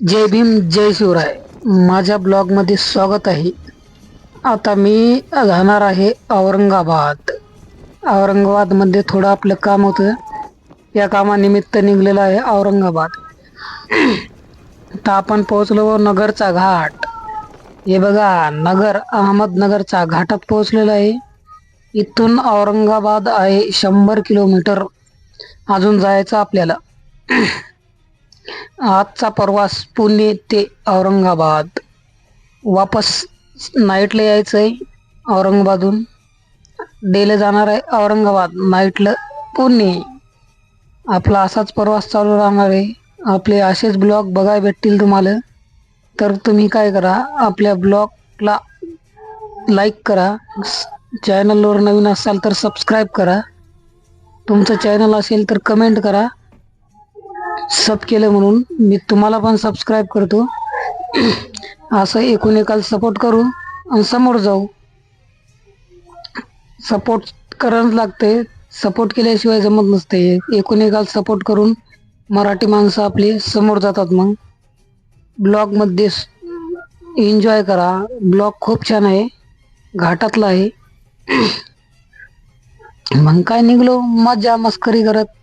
जय भीम जय शिवराय. माझ्या ब्लॉगमध्ये स्वागत आहे. आता मी राहणार आहे औरंगाबाद. औरंगाबादमध्ये थोडं आपलं काम होतं. या कामानिमित्त निघलेलं आहे औरंगाबाद. तर आपण पोहोचलो नगरचा घाट. हे बघा नगर अहमदनगरचा घाटात पोहोचलेलं आहे. इथून औरंगाबाद आहे शंभर किलोमीटर. अजून जायचं आपल्याला. आजचा प्रवास पुणे ते औरंगाबाद. वापस नाईटला यायचं आहे औरंगाबादहून. डेला जाणार आहे औरंगाबाद नाईटला पुणे. आपला असाच प्रवास चालू राहणार आहे. आपले असेच ब्लॉग बघाय भेटतील तुम्हाला. तर तुम्ही काय करा आपल्या ब्लॉगला लाईक करा. चॅनलवर नवीन असाल तर सबस्क्राईब करा. तुमचं चॅनल असेल तर कमेंट करा. सब केलं म्हणून मी तुम्हाला पण सबस्क्राईब करतो. असं एकूण एकाला सपोर्ट करू आणि समोर जाऊ. सपोर्ट करावंच लागते सपोर्ट केल्याशिवाय जमत नसते एकूण एकाला सपोर्ट करून मराठी माणसं आपली समोर जातात मग. ब्लॉगमध्ये एन्जॉय करा. ब्लॉग खूप छान आहे. घाटातला आहे. मग काय निघलो? मजा मस्करी करत.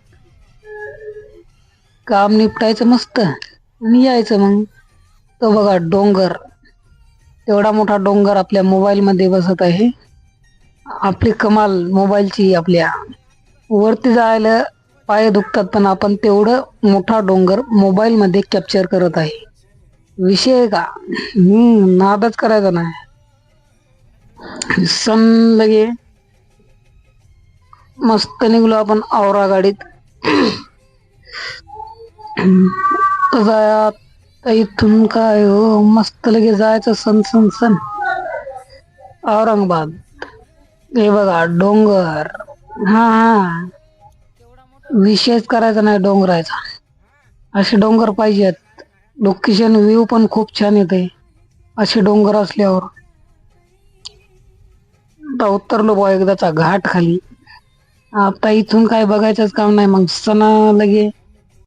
काम निपटायचं मस्त. आणि यायचं मग. तो बघा डोंगर. एवढा मोठा डोंगर आपल्या मोबाईलमध्ये बसत आहे. आपली कमाल मोबाईलची आपल्या. वरती जायला पाय दुखतात पण आपण तेवढं मोठा डोंगर मोबाईलमध्ये कॅप्चर करत आहे. विषय आहे का? हम्म नादच करायचा नाही. सण लगे. मस्त निघलो आपण औरा गाडीत. जाया इथून काय हो? मस्त लगे जायचं सन सन सण. औरंगाबाद. हे बघा डोंगर. हा हा. विशेष करायचा नाही डोंगराचा असे डोंगर पाहिजेत. लोकेशन व्ह्यू पण खूप छान येते. असे डोंगर असल्यावर. आता उतरलो बुवा एकदाचा घाट खाली. आता इथून काय बघायचंच काम नाही. मग सणा लगे